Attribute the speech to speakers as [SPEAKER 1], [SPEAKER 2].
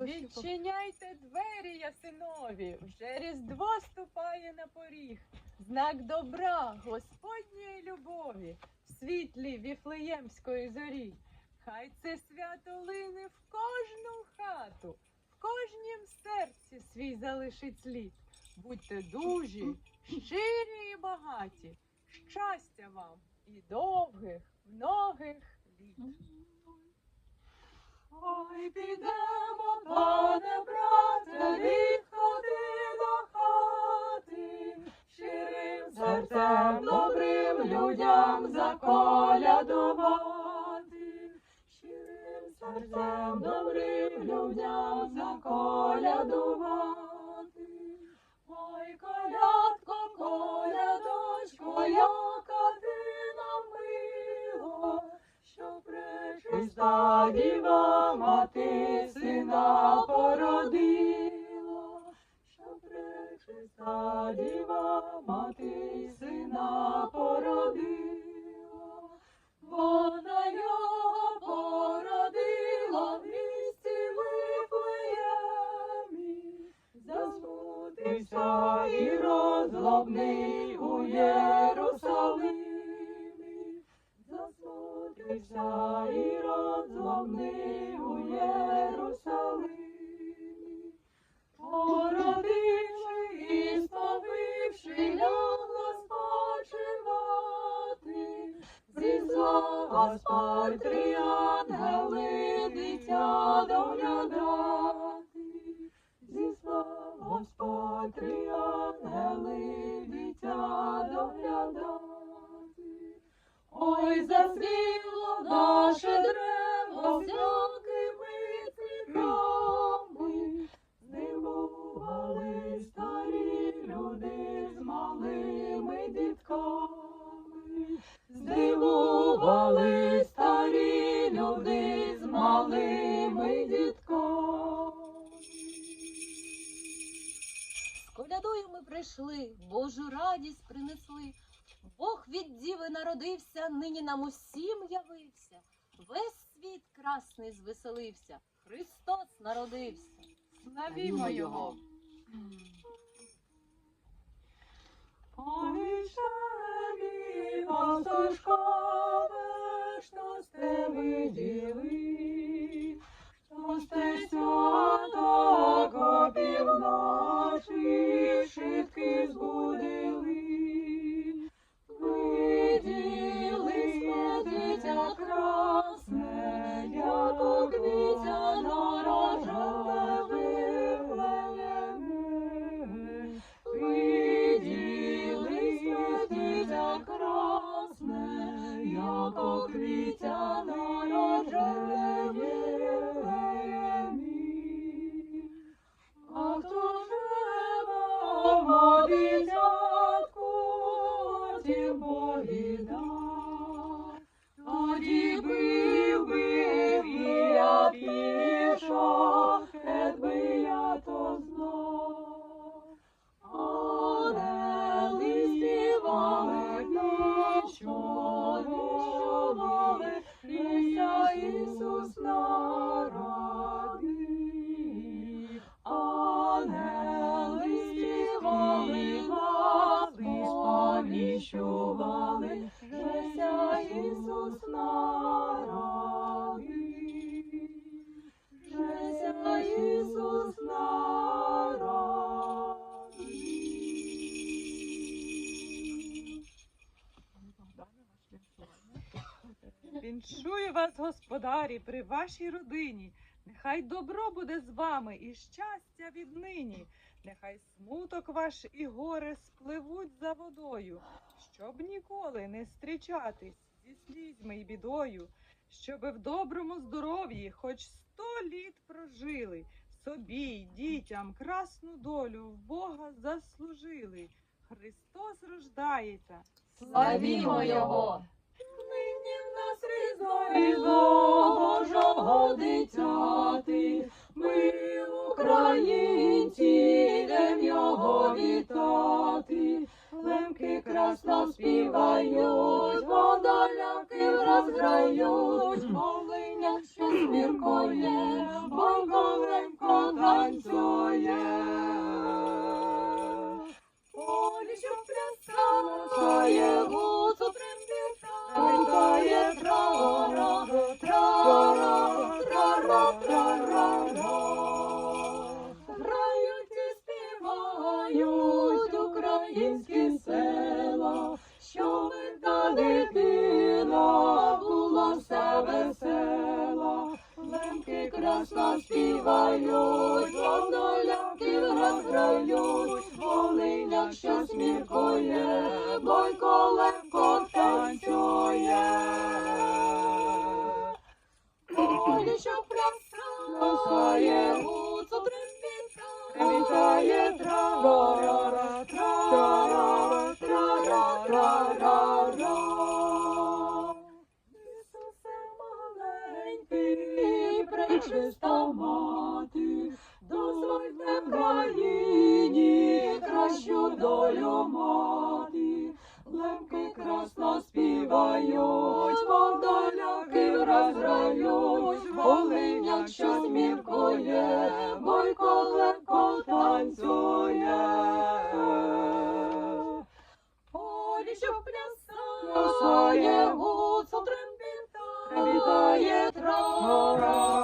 [SPEAKER 1] Відчиняйте двері, ясинові, вже різдво ступає на поріг, знак добра, Господньої любові, в світлі віфлеємської зорі. Хай це свято лине в кожну хату, в кожнім серці свій залишить слід. Будьте дужі, щирі і багаті, щастя вам і довгих, многих літ. Ой, підемо, пане брате, від хати до хати, щирим серцем добрим людям заколядувати, щирим серцем добрим людям заколядувати. Ой, колядко, діва мати сина породила, що пречиста діва мати сина породила, вона його породила в місті Вифлеємі, засмутився і розлобний у Єрусалимі. Засмутився Господь три ангели дитя доглядати, зізла Господь три ангели дитя доглядати. Ой, засвіло наше древо всякими цвітами, здивували старі люди з малими
[SPEAKER 2] колядою ми прийшли, Божу радість принесли. Бог від діви народився, нині нам усім явився. Весь світ красний звеселився. Христос народився.
[SPEAKER 1] Славімо його. Шарі, пастушкове, що сте виділи, що сте святого шибки збудили. Виділи дитя красне, як нарожала Вифлеєме. Виділи дитя красне, як квітя живе
[SPEAKER 3] Віншую вас, господарі, при вашій родині. Нехай добро буде з вами і щастя віднині. Нехай смуток ваш і горе спливуть за водою, щоб ніколи не зустрічатись зі слізьми й бідою, щоби в доброму здоров'ї хоч сто літ прожили, собі й дітям красну долю в Бога заслужили. Христос рождається.
[SPEAKER 1] Славімо його! Нині в нас різдво, різдво Божого дитяти, ми, українці, йдем його вітати. Лемки красно співають, водолянки розграють, Волиня ще сміркує, бойко лемко танцює. Дитина була все весела. Лемки красно співають, вандолянки розграють, Волиняк що сміркує, бойко лемко танцює. Полі, що плясало, своє гуцу трембіта,
[SPEAKER 3] Вітає
[SPEAKER 1] трара, трара, долю мати, лемки красно співають, Мандаляки розрають, Волиняк, що сміркує, бойко лемко танцює, Полі, що плясає, гуцу трембіта, вітає трава.